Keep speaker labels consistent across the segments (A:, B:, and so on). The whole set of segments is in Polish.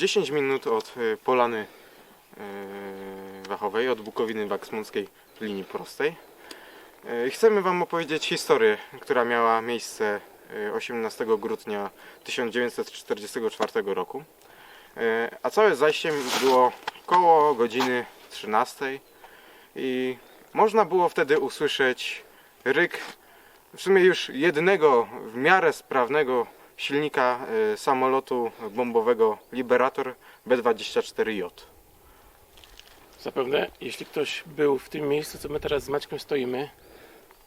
A: Jesteśmy e, jakieś 10 minut od e, Polany e, Wachowej, od Bukowiny Waksmunckiej w linii prostej. I Chcemy Wam opowiedzieć historię, która miała miejsce e, 18 grudnia 1944 roku. A całe zajście było koło godziny 13 i można było wtedy usłyszeć ryk w sumie już jednego w miarę sprawnego silnika e, samolotu bombowego Liberator B-24J.
B: Zapewne, jeśli ktoś był w tym miejscu, co my teraz z Maćkiem stoimy,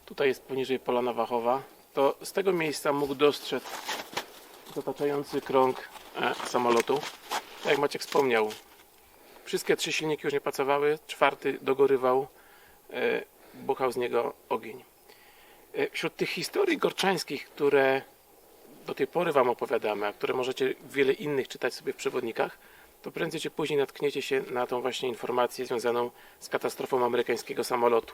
B: tutaj jest poniżej Polana Wachowa, to z tego miejsca mógł dostrzec zataczający krąg e, samolotu. Tak jak Maciek wspomniał, wszystkie trzy silniki już nie pracowały, czwarty dogorywał, e, buchał z niego ogień. E, wśród tych historii gorczańskich, które do tej pory Wam opowiadamy, a które możecie wiele innych czytać sobie w przewodnikach, to prędzej czy później natkniecie się na tą właśnie informację związaną z katastrofą amerykańskiego samolotu.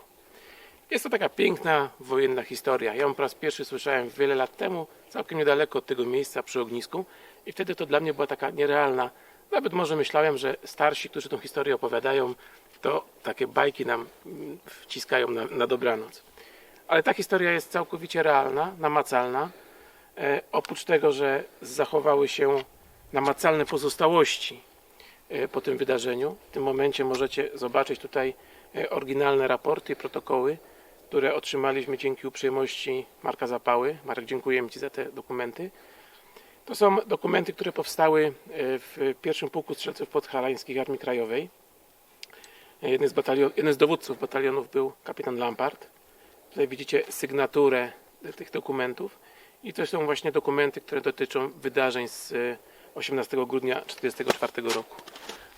B: Jest to taka piękna wojenna historia. Ja ją po raz pierwszy słyszałem wiele lat temu, całkiem niedaleko od tego miejsca przy ognisku i wtedy to dla mnie była taka nierealna. Nawet może myślałem, że starsi, którzy tą historię opowiadają, to takie bajki nam mm, wciskają na, na dobranoc. Ale ta historia jest całkowicie realna, namacalna. E, oprócz tego, że zachowały się namacalne pozostałości e, po tym wydarzeniu. W tym momencie możecie zobaczyć tutaj e, oryginalne raporty i protokoły, które otrzymaliśmy dzięki uprzejmości Marka Zapały. Marek, dziękujemy Ci za te dokumenty. To są dokumenty, które powstały w pierwszym pułku strzelców podhalańskich Armii Krajowej. Jeden z, batalion, jeden z dowódców batalionów był kapitan Lampard. Tutaj widzicie sygnaturę tych dokumentów. I to są właśnie dokumenty, które dotyczą wydarzeń z e, 18 grudnia 1944 roku.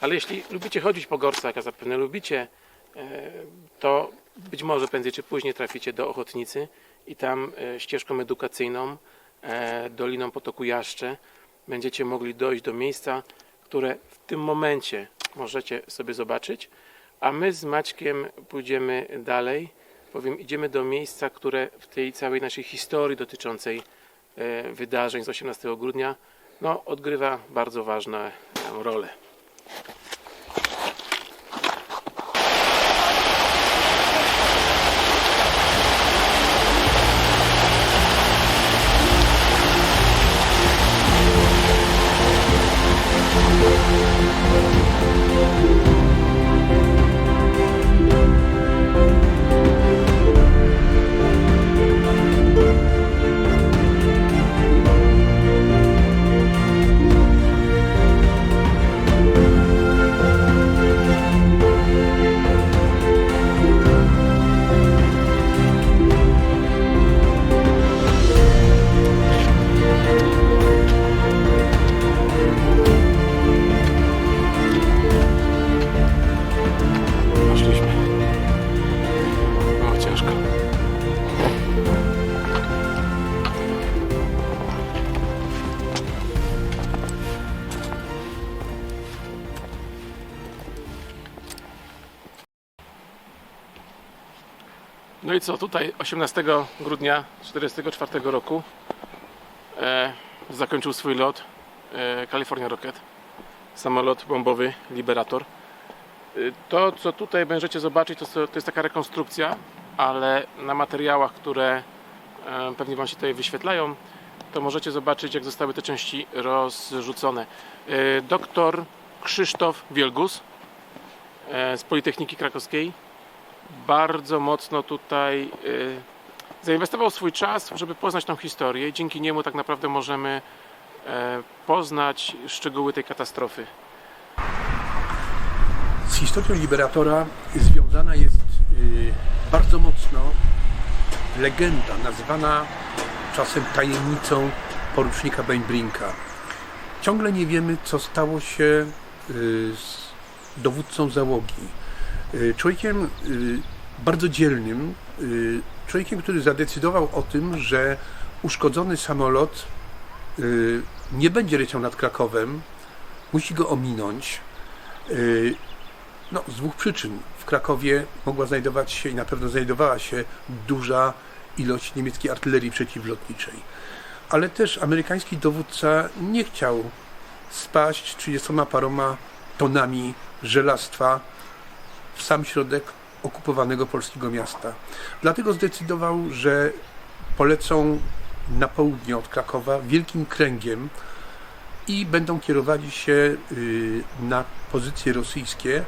B: Ale jeśli lubicie chodzić po Gorcach, a zapewne lubicie, e, to być może prędzej czy później traficie do Ochotnicy i tam e, ścieżką edukacyjną e, Doliną Potoku Jaszcze będziecie mogli dojść do miejsca, które w tym momencie możecie sobie zobaczyć, a my z Maćkiem pójdziemy dalej, bowiem idziemy do miejsca, które w tej całej naszej historii dotyczącej e, wydarzeń z 18 grudnia no, odgrywa bardzo ważną e, rolę. I co, tutaj 18 grudnia 1944 roku e, zakończył swój lot e, California Rocket, samolot bombowy Liberator. Y, To, co tutaj będziecie zobaczyć, to, to jest taka rekonstrukcja, ale na materiałach, które e, pewnie Wam się tutaj wyświetlają, to możecie zobaczyć, jak zostały te części rozrzucone. Y, Doktor Krzysztof Wielgus e, z Politechniki Krakowskiej bardzo mocno tutaj y, zainwestował swój czas, żeby poznać tą historię. Dzięki niemu tak naprawdę możemy e, poznać szczegóły tej katastrofy.
C: Z historią Liberatora związana jest y, bardzo mocno legenda nazywana czasem tajemnicą porucznika Bainbrinka. Ciągle nie wiemy, co stało się y, z dowódcą załogi. Y, Człowiekiem y, bardzo dzielnym, y, człowiekiem, który zadecydował o tym, że uszkodzony samolot nie będzie leciał nad Krakowem, musi go ominąć. No, z dwóch przyczyn. W Krakowie mogła znajdować się i na pewno znajdowała się duża ilość niemieckiej artylerii przeciwlotniczej. Ale też amerykański dowódca nie chciał spaść 30 paroma tonami żelastwa w sam środek okupowanego polskiego miasta. Dlatego zdecydował, że polecą na południe od Krakowa wielkim kręgiem i będą kierowali się y, na pozycje rosyjskie, y,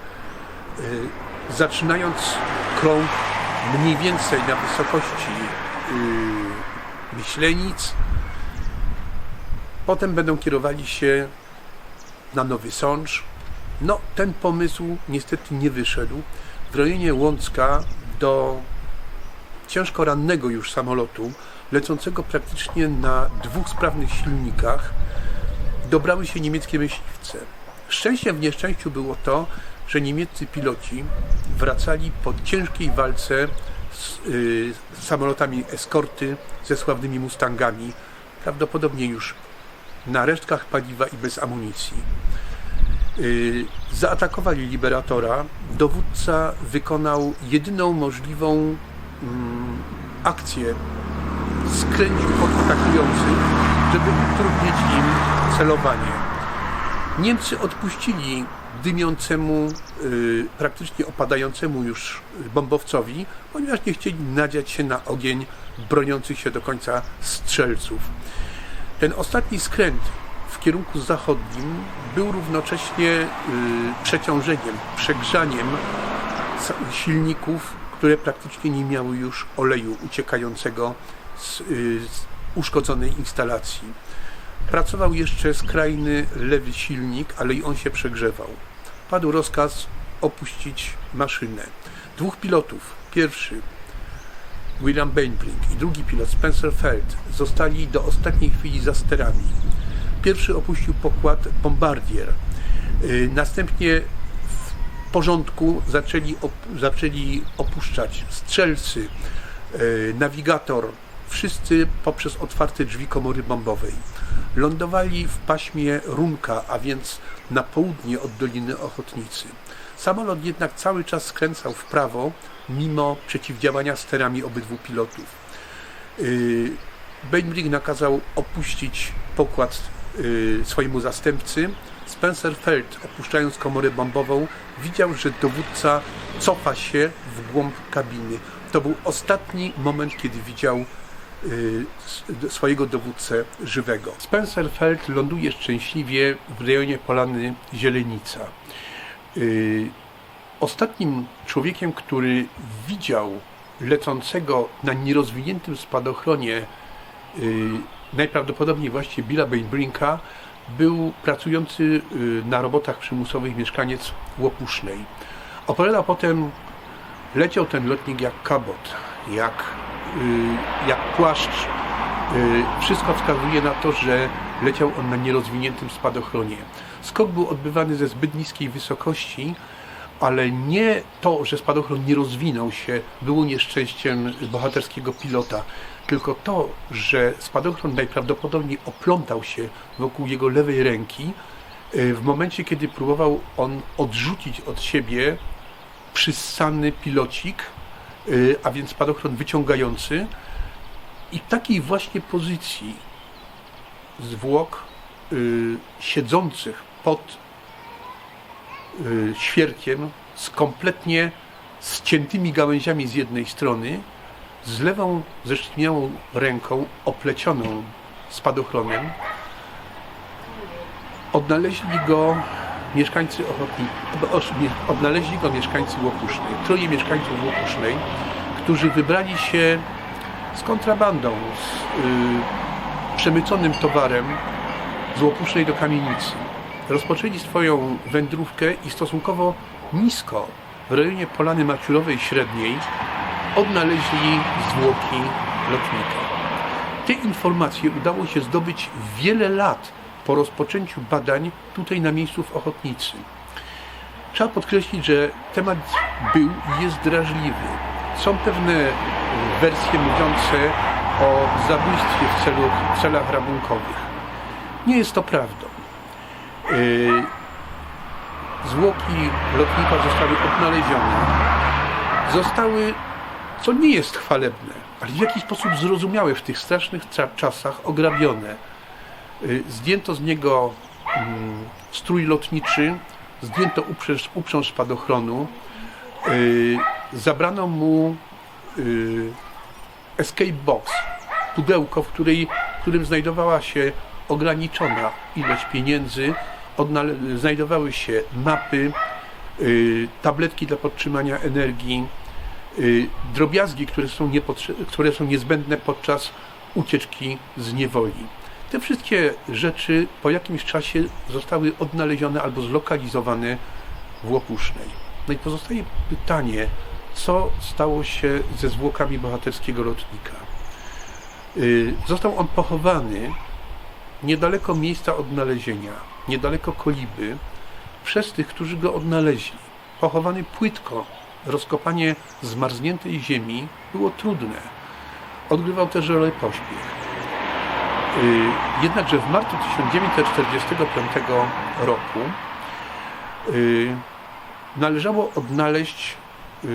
C: zaczynając krąg mniej więcej na wysokości y, Myślenic. Potem będą kierowali się na Nowy Sącz. No, ten pomysł niestety nie wyszedł. W rejonie Łącka do ciężko rannego już samolotu, lecącego praktycznie na dwóch sprawnych silnikach, dobrały się niemieckie myśliwce. Szczęściem w nieszczęściu było to, że niemieccy piloci wracali po ciężkiej walce z y, samolotami eskorty ze sławnymi Mustangami, prawdopodobnie już na resztkach paliwa i bez amunicji. Y, Zaatakowali Liberatora. Dowódca wykonał jedyną możliwą mm, akcję. Skręcił pod atakujących, żeby utrudnić im celowanie. Niemcy odpuścili dymiącemu, y, praktycznie opadającemu już bombowcowi, ponieważ nie chcieli nadziać się na ogień broniących się do końca strzelców. Ten ostatni skręt kierunku zachodnim był równocześnie y, przeciążeniem, przegrzaniem silników, które praktycznie nie miały już oleju uciekającego z, y, z uszkodzonej instalacji. Pracował jeszcze skrajny lewy silnik, ale i on się przegrzewał. Padł rozkaz opuścić maszynę. Dwóch pilotów, pierwszy William Bainbrink i drugi pilot Spencer Feld zostali do ostatniej chwili za sterami. Pierwszy opuścił pokład Bombardier. Yy, Następnie w porządku zaczęli, zaczęli opuszczać strzelcy, yy, nawigator, wszyscy poprzez otwarte drzwi komory bombowej. Lądowali w paśmie Runka, a więc na południe od Doliny Ochotnicy. Samolot jednak cały czas skręcał w prawo, mimo przeciwdziałania sterami obydwu pilotów. Yy, Bainbrig nakazał opuścić pokład swojemu zastępcy. Spencer Feld, opuszczając komorę bombową, widział, że dowódca cofa się w głąb kabiny. To był ostatni moment, kiedy widział s- swojego dowódcę żywego. Spencer Feld ląduje szczęśliwie w rejonie Polany Zielenica. Yy, Ostatnim człowiekiem, który widział lecącego na nierozwiniętym spadochronie najprawdopodobniej właśnie Billa Bainbrinka był pracujący yy, na robotach przymusowych mieszkaniec Łopusznej. Opowiadał potem, leciał ten lotnik jak kabot, jak, yy, jak płaszcz. Yy, Wszystko wskazuje na to, że leciał on na nierozwiniętym spadochronie. Skok był odbywany ze zbyt niskiej wysokości, ale nie to, że spadochron nie rozwinął się, było nieszczęściem bohaterskiego pilota, tylko to, że spadochron najprawdopodobniej oplątał się wokół jego lewej ręki y, w momencie, kiedy próbował on odrzucić od siebie przyssany pilocik, y, a więc spadochron wyciągający i w takiej właśnie pozycji zwłok y, siedzących pod świerkiem z kompletnie ściętymi gałęziami z jednej strony, z lewą zerzutniałą ręką oplecioną spadochronem. Odnaleźli go mieszkańcy Ochotni, odnaleźli go mieszkańcy Łopusznej, troje mieszkańców Łopusznej, którzy wybrali się z kontrabandą, z y, przemyconym towarem z Łopusznej do kamienicy. Rozpoczęli swoją wędrówkę i stosunkowo nisko w rejonie Polany Maciurowej Średniej odnaleźli zwłoki lotnika. Te informacje udało się zdobyć wiele lat po rozpoczęciu badań tutaj na miejscu w Ochotnicy. Trzeba podkreślić, że temat był i jest drażliwy. Są pewne wersje mówiące o zabójstwie w, celu, w celach rabunkowych. Nie jest to prawdą. Yy, Zwłoki lotnika zostały odnalezione. Zostały, co nie jest chwalebne, ale w jakiś sposób zrozumiałe w tych strasznych tra- czasach, ograbione. Yy, Zdjęto z niego mm, strój lotniczy, zdjęto uprząż, uprząż spadochronu, y, zabrano mu y, escape box, pudełko, w, której, w którym znajdowała się ograniczona ilość pieniędzy, znajdowały się mapy, y, tabletki dla podtrzymania energii, y, drobiazgi, które są, które są niezbędne podczas ucieczki z niewoli. Te wszystkie rzeczy po jakimś czasie zostały odnalezione albo zlokalizowane w Łopusznej. No i pozostaje pytanie, co stało się ze zwłokami bohaterskiego lotnika. Y, Został on pochowany niedaleko miejsca odnalezienia, niedaleko koliby, przez tych, którzy go odnaleźli. Pochowany płytko, rozkopanie zmarzniętej ziemi było trudne. Odgrywał też rolę pośpiech. Y, Jednakże w marcu 1945 roku y, należało odnaleźć y,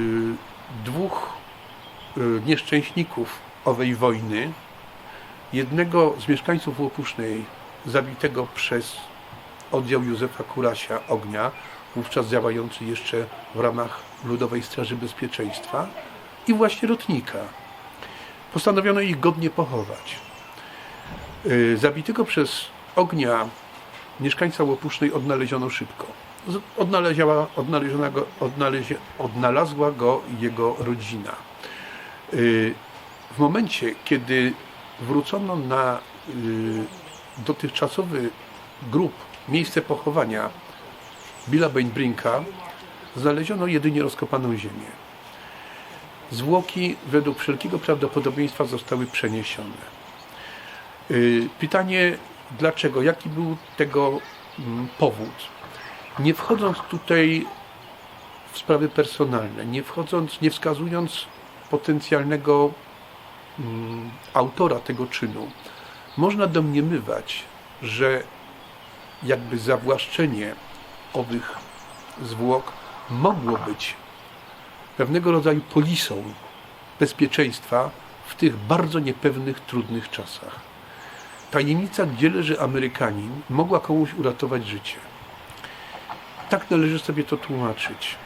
C: dwóch nieszczęśników owej wojny. Jednego z mieszkańców Łopusznej, zabitego przez oddział Józefa Kurasia Ognia, wówczas działający jeszcze w ramach Ludowej Straży Bezpieczeństwa, i właśnie lotnika. Postanowiono ich godnie pochować. Y, Zabitego przez ognia mieszkańca Łopusznej odnaleziono szybko. Odnaleziała, go, odnalezie, odnalazła go jego rodzina. Y, W momencie, kiedy wrócono na y, dotychczasowy grób, miejsce pochowania Billa Bainbrinka, znaleziono jedynie rozkopaną ziemię. Zwłoki według wszelkiego prawdopodobieństwa zostały przeniesione. Y, Pytanie dlaczego, jaki był tego mm, powód? Nie wchodząc tutaj w sprawy personalne, nie wchodząc, nie wskazując potencjalnego mm, autora tego czynu, można domniemywać, że jakby zawłaszczenie owych zwłok mogło być pewnego rodzaju polisą bezpieczeństwa w tych bardzo niepewnych, trudnych czasach. Tajemnica, gdzie leży Amerykanin, mogła komuś uratować życie. Tak należy sobie to tłumaczyć.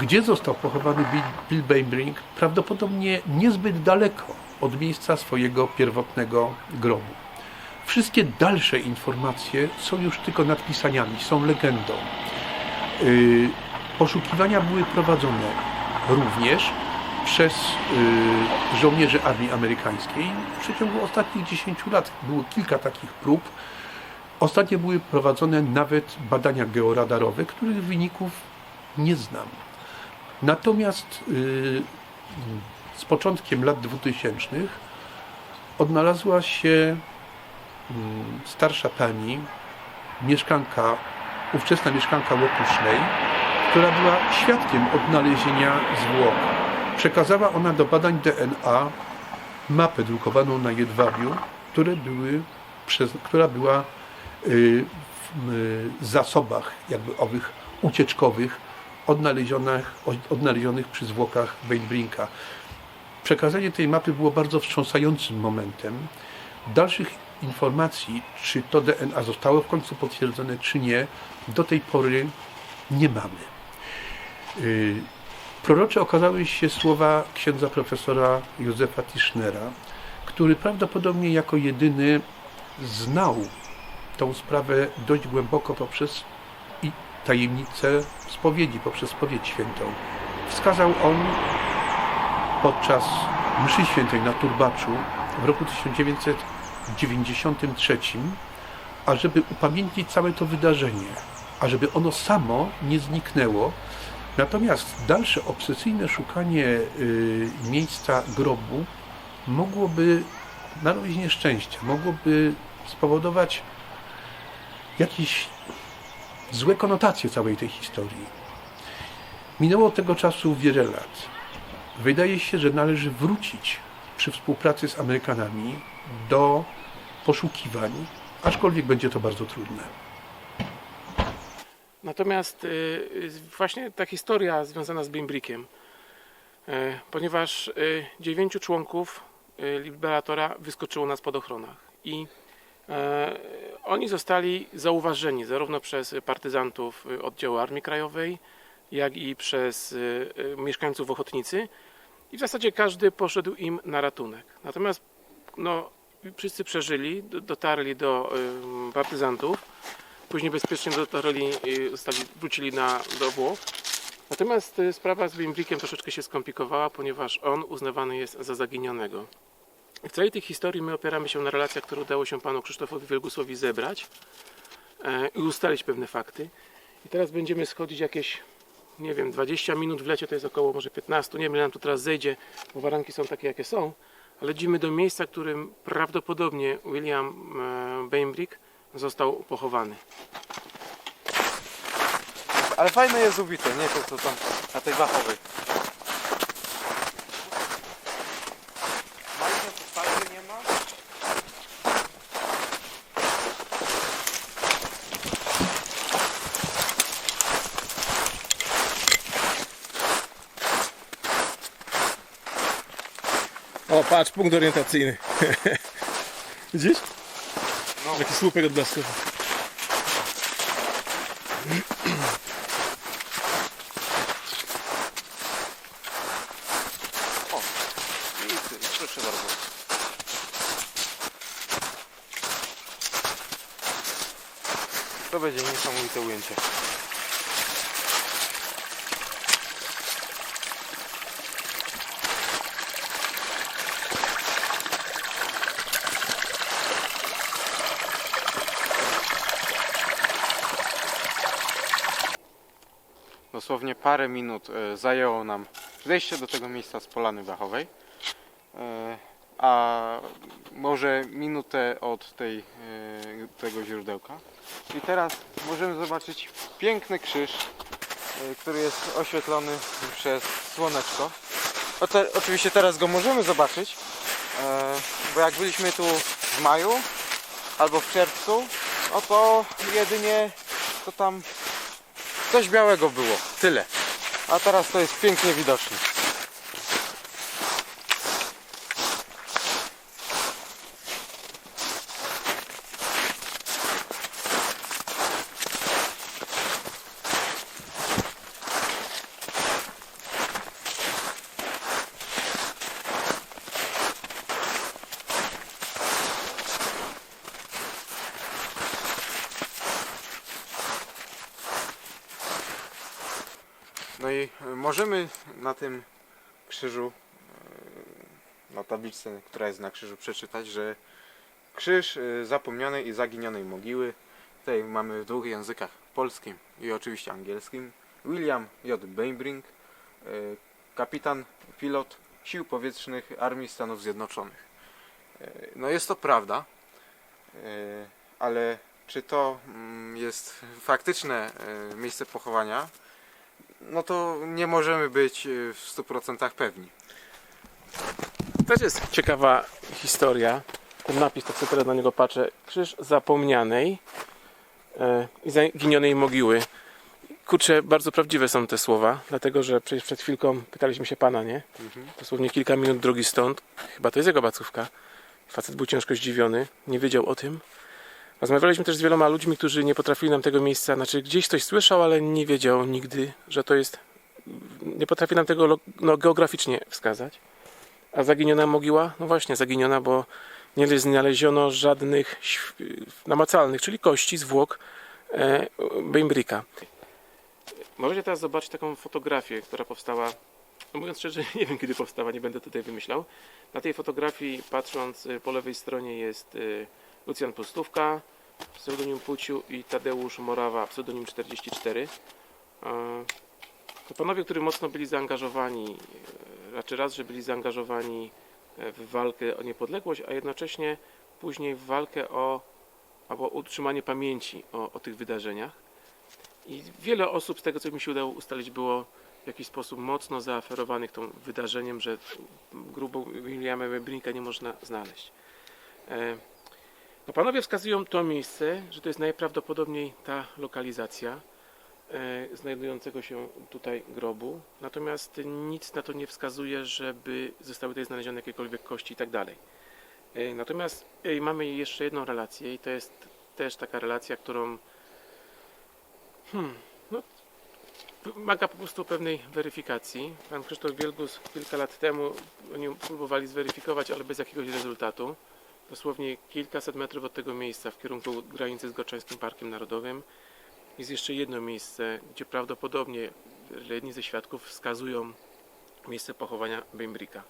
C: Gdzie został pochowany Bill, Bill Bainbrink? Prawdopodobnie niezbyt daleko od miejsca swojego pierwotnego grobu. Wszystkie dalsze informacje są już tylko nadpisaniami, są legendą. Yy, poszukiwania były prowadzone również przez yy, żołnierzy armii amerykańskiej. W przeciągu ostatnich 10 lat było kilka takich prób. Ostatnio były prowadzone nawet badania georadarowe, których wyników nie znam. Natomiast yy, z początkiem lat 2000 odnalazła się starsza pani, mieszkanka, ówczesna mieszkanka Łopusznej, która była świadkiem odnalezienia zwłok. Przekazała ona do badań DNA mapę drukowaną na jedwabiu, które były przez, która była y, w y, zasobach jakby owych ucieczkowych odnalezionych, odnalezionych przy zwłokach Bainbrinka. Przekazanie tej mapy było bardzo wstrząsającym momentem. Dalszych informacji, czy to DNA zostało w końcu potwierdzone, czy nie, do tej pory nie mamy. Yy, Prorocze okazały się słowa księdza profesora Józefa Tischnera, który prawdopodobnie jako jedyny znał tą sprawę dość głęboko poprzez tajemnicę spowiedzi, poprzez spowiedź świętą. Wskazał on podczas mszy świętej na Turbaczu w roku 1993, ażeby upamiętnić całe to wydarzenie, ażeby ono samo nie zniknęło. Natomiast dalsze obsesyjne szukanie y, miejsca grobu mogłoby narobić nieszczęście, mogłoby spowodować jakieś złe konotacje całej tej historii. Minęło tego czasu wiele lat. Wydaje się, że należy wrócić przy współpracy z Amerykanami do poszukiwań, aczkolwiek będzie to bardzo trudne.
B: Natomiast y, y, właśnie ta historia związana z Bimbrickiem, y, ponieważ dziewięciu członków Liberatora wyskoczyło na spadochronach i Oni zostali zauważeni zarówno przez partyzantów oddziału Armii Krajowej, jak i przez mieszkańców Ochotnicy i w zasadzie każdy poszedł im na ratunek. Natomiast no, wszyscy przeżyli, do- dotarli do partyzantów, później bezpiecznie dotarli, zostali, wrócili na, do Włoch. Natomiast y, sprawa z Bimbrikiem troszeczkę się skomplikowała, ponieważ on uznawany jest za zaginionego. W całej tej historii my opieramy się na relacjach, które udało się panu Krzysztofowi Wielgusłowi zebrać e, i ustalić pewne fakty. I teraz będziemy schodzić jakieś, nie wiem, 20 minut w lecie to jest około może 15, nie wiem ile nam tu teraz zejdzie, bo waranki są takie jakie są, ale idziemy do miejsca, w którym prawdopodobnie William e, Bainbridge został pochowany.
A: Ale fajne jest ubite, nie to co tam na tej wachowej. Marka to farby nie ma?
B: O, patrz, punkt orientacyjny. Widzisz?
A: No.
B: Taki słupek odblaskowy.
A: O, widzicie, proszę bardzo. To będzie niesamowite ujęcie. Dosłownie parę minut e, zajęło nam zejście do tego miejsca z Polany Wachowej. E, a może minutę od tej, e, tego źródełka. I teraz możemy zobaczyć piękny krzyż, który jest oświetlony przez słoneczko. Oczywiście teraz go możemy zobaczyć, bo jak byliśmy tu w maju albo w czerwcu, no to jedynie to tam coś białego było, tyle. A teraz to jest pięknie widoczne. No i e, możemy na tym krzyżu, e, na tabliczce, która jest na krzyżu, przeczytać, że krzyż e, zapomnianej i zaginionej mogiły, tutaj mamy w dwóch językach, polskim i oczywiście angielskim, William J. Bainbring, e, kapitan, pilot Sił Powietrznych Armii Stanów Zjednoczonych. No jest to prawda, ale czy to mm, jest faktyczne miejsce pochowania, no to nie możemy być y, w 100% pewni.
B: Też jest ciekawa historia. Ten napis, tak sobie teraz na niego patrzę. Krzyż zapomnianej e, i zaginionej mogiły. Kurczę, bardzo prawdziwe są te słowa, dlatego że przecież przed chwilką pytaliśmy się pana, nie? Dosłownie kilka minut drogi stąd. Chyba to jest jego bacówka. Facet był ciężko zdziwiony, nie wiedział o tym. Rozmawialiśmy też z wieloma ludźmi, którzy nie potrafili nam tego miejsca, znaczy gdzieś coś słyszał, ale nie wiedział nigdy, że to jest. Nie potrafi nam tego no, geograficznie wskazać. A zaginiona mogiła? No właśnie, zaginiona, bo nie znaleziono żadnych namacalnych, czyli kości, zwłok e, Bainbricka. Możecie teraz zobaczyć taką fotografię, która powstała, no mówiąc szczerze, nie wiem kiedy powstała, nie będę tutaj wymyślał. Na tej fotografii, patrząc y, po lewej stronie jest y, Lucjan Pustówka, pseudonim Puciu i Tadeusz Morawa, pseudonim 44. E, To panowie, którzy mocno byli zaangażowani, e, raczej raz, że byli zaangażowani e, w walkę o niepodległość, a jednocześnie później w walkę o albo utrzymanie pamięci o, o tych wydarzeniach. I wiele osób, z tego co mi się udało ustalić, było w jakiś sposób mocno zaaferowanych tą wydarzeniem, że grubo Williama Webrinka nie można znaleźć. No panowie wskazują to miejsce, że to jest najprawdopodobniej ta lokalizacja e, znajdującego się tutaj grobu. Natomiast nic na to nie wskazuje, żeby zostały tutaj znalezione jakiekolwiek kości i tak dalej. E, Natomiast e, mamy jeszcze jedną relację i to jest też taka relacja, którą hmm, no, wymaga po prostu pewnej weryfikacji. Pan Krzysztof Wielgus kilka lat temu oni próbowali zweryfikować, ale bez jakiegoś rezultatu. Dosłownie kilkaset metrów od tego miejsca w kierunku granicy z Gorczańskim Parkiem Narodowym jest jeszcze jedno miejsce, gdzie prawdopodobnie jedni ze świadków wskazują miejsce pochowania Bembrika.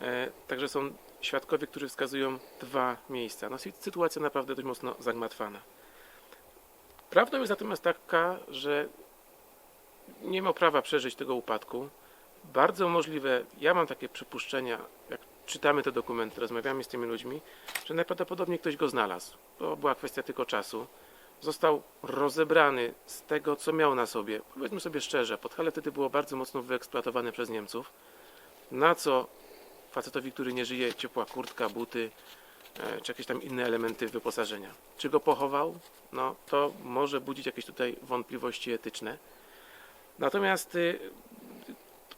B: E, Także są świadkowie, którzy wskazują dwa miejsca. No, sy- sytuacja naprawdę dość mocno zagmatwana. Prawdą jest natomiast taka, że nie miał prawa przeżyć tego upadku. Bardzo możliwe, ja mam takie przypuszczenia, jak czytamy te dokumenty, rozmawiamy z tymi ludźmi, że najprawdopodobniej ktoś go znalazł. To była kwestia tylko czasu. Został rozebrany z tego, co miał na sobie. Powiedzmy sobie szczerze, Podhale wtedy było bardzo mocno wyeksploatowane przez Niemców. Na co facetowi, który nie żyje, ciepła kurtka, buty, e, czy jakieś tam inne elementy wyposażenia. Czy go pochował? No, to może budzić jakieś tutaj wątpliwości etyczne. Natomiast y,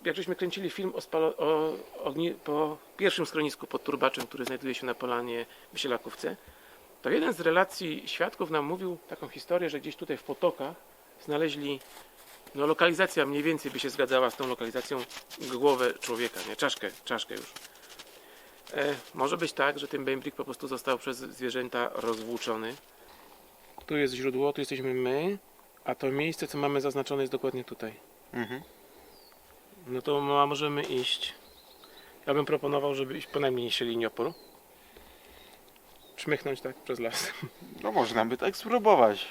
B: jak żeśmy kręcili film o, spalo, o ogni, po pierwszym schronisku pod Turbaczem, który znajduje się na polanie w Sielakówce, to jeden z relacji świadków nam mówił taką historię, że gdzieś tutaj w potokach znaleźli, no lokalizacja mniej więcej by się zgadzała z tą lokalizacją, głowę człowieka, nie, czaszkę, czaszkę już. E, może być tak, że ten bębrik po prostu został przez zwierzęta rozwłóczony. Tu jest źródło, tu jesteśmy my, a to miejsce, co mamy zaznaczone jest dokładnie tutaj.
A: Mhm.
B: No to ma- możemy iść. Ja bym proponował, żeby iść po najmniejszej linii oporu. Szmychnąć tak przez las.
A: No można by tak spróbować.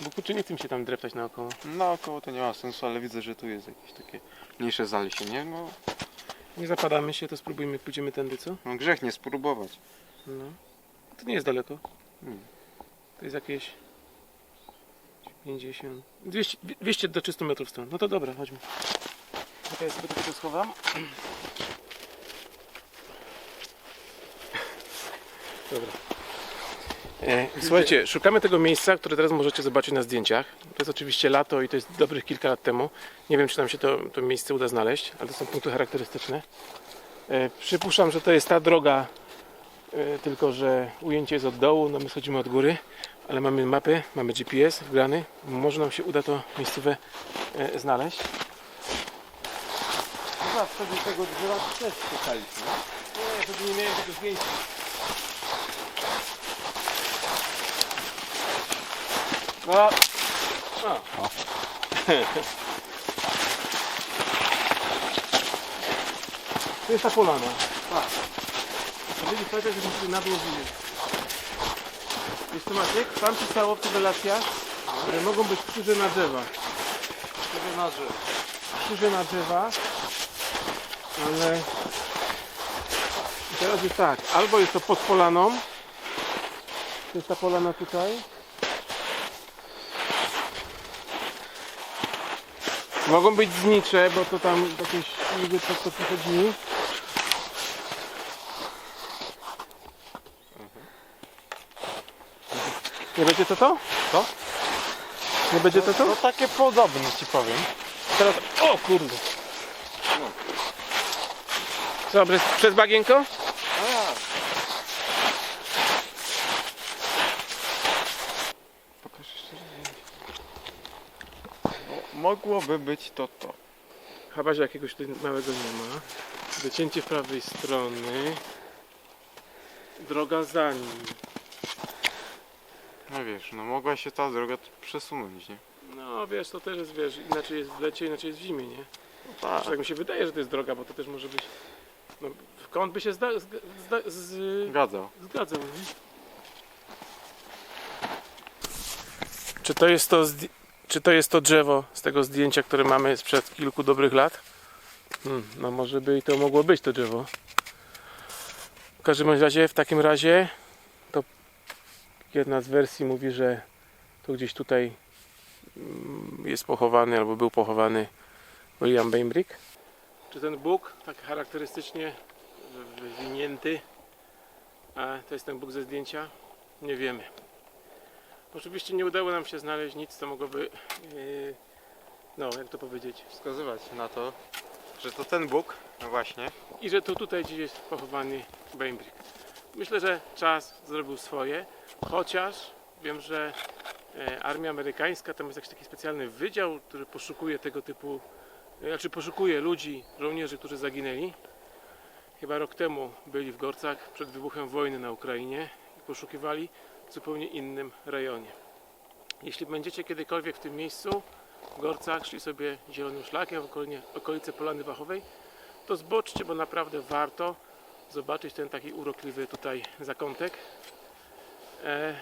B: Bo kurczę, nie chcę się tam dreptać naokoło.
A: Naokoło to nie ma sensu, ale widzę, że tu jest jakieś takie mniejsze zalesienie. No,
B: Nie zapadamy się, to spróbujmy, pójdziemy tędy, co?
A: no grzech nie spróbować.
B: No. To nie jest daleko.
A: Hmm.
B: To jest jakieś 50, 200, 200 do 300 metrów stąd. No to dobra, chodźmy. Czekaj, sobie to schowam. Dobra. E, słuchajcie, szukamy tego miejsca, które teraz możecie zobaczyć na zdjęciach. To jest oczywiście lato i to jest dobrych kilka lat temu. Nie wiem, czy nam się to, to miejsce uda znaleźć, ale to są punkty charakterystyczne. E, przypuszczam, że to jest ta droga, e, tylko że ujęcie jest od dołu, no my schodzimy od góry, ale mamy mapę, mamy GPS wgrany. Może nam się uda to miejscowe znaleźć.
A: Chyba wtedy tego drzewa też szukaliśmy.
B: Nie, wtedy nie miałem tego zdjęcia. No. O. To jest ta polana. Tak. A byli pamiętać, że myśmy na dół wyjść. Wiesz co Maciek? Tam pisało w tych relacjach, że mogą być krzyże na drzewa.
A: Sobie na drzewo.
B: Krzyże na drzewa, ale teraz jest tak, albo jest to pod polaną, to jest ta polana tutaj. Mogą być znicze, bo to tam jakieś niby to co przychodzi. Nie będzie to to?
A: Co?
B: Nie będzie to to?
A: No takie podobne ci powiem.
B: Teraz, o kurde. Co, przez, bagienko?
A: Pokaż jeszcze. No, mogłoby być to to.
B: Chyba, że jakiegoś tutaj małego nie ma. Docięcie prawej strony. Droga za nim.
A: No wiesz, no mogła się ta droga przesunąć, nie?
B: No wiesz, to też jest, wiesz, inaczej jest w lecie, inaczej jest w zimie, nie?
A: No
B: Znaczy, tak mi się wydaje, że to jest droga, bo to też może być... No, kąt by się zda, zda, zda, z,
A: Zgadzał.
B: Zgadzam, nie? Czy to jest to, zdj- czy to jest to drzewo z tego zdjęcia, które mamy sprzed kilku dobrych lat? Hmm, no może by i to mogło być to drzewo. W każdym bądź razie, w takim razie, to jedna z wersji mówi, że to gdzieś tutaj mm, jest pochowany albo był pochowany William Bainbrick. Czy ten Bóg, tak charakterystycznie wywinięty, to jest ten Bóg ze zdjęcia? Nie wiemy. Oczywiście nie udało nam się znaleźć nic, co mogłoby, yy, no jak to powiedzieć,
A: Wskazywać na to, że to ten Bóg, no właśnie.
B: i że to tutaj gdzieś jest pochowany Bainbrick. myślę, że czas zrobił swoje, chociaż wiem, że e, armia amerykańska, tam jest jakiś taki specjalny wydział, który poszukuje tego typu, znaczy poszukuje ludzi, żołnierzy, którzy zaginęli. Chyba rok temu byli w Gorcach przed wybuchem wojny na Ukrainie i poszukiwali w zupełnie innym rejonie. Jeśli będziecie kiedykolwiek w tym miejscu, w Gorcach, szli sobie zielonym szlakiem w okolinie, okolice Polany Wachowej, to zboczcie, bo naprawdę warto zobaczyć ten taki urokliwy tutaj zakątek. E,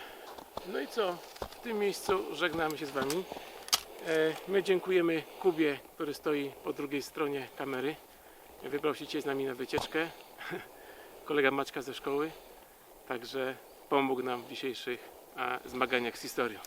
B: no i co? W tym miejscu żegnamy się z Wami. E, my dziękujemy Kubie, który stoi po drugiej stronie kamery. Wybrał się z nami na wycieczkę. Kolega Maćka ze szkoły. Także pomógł nam w dzisiejszych zmaganiach z historią.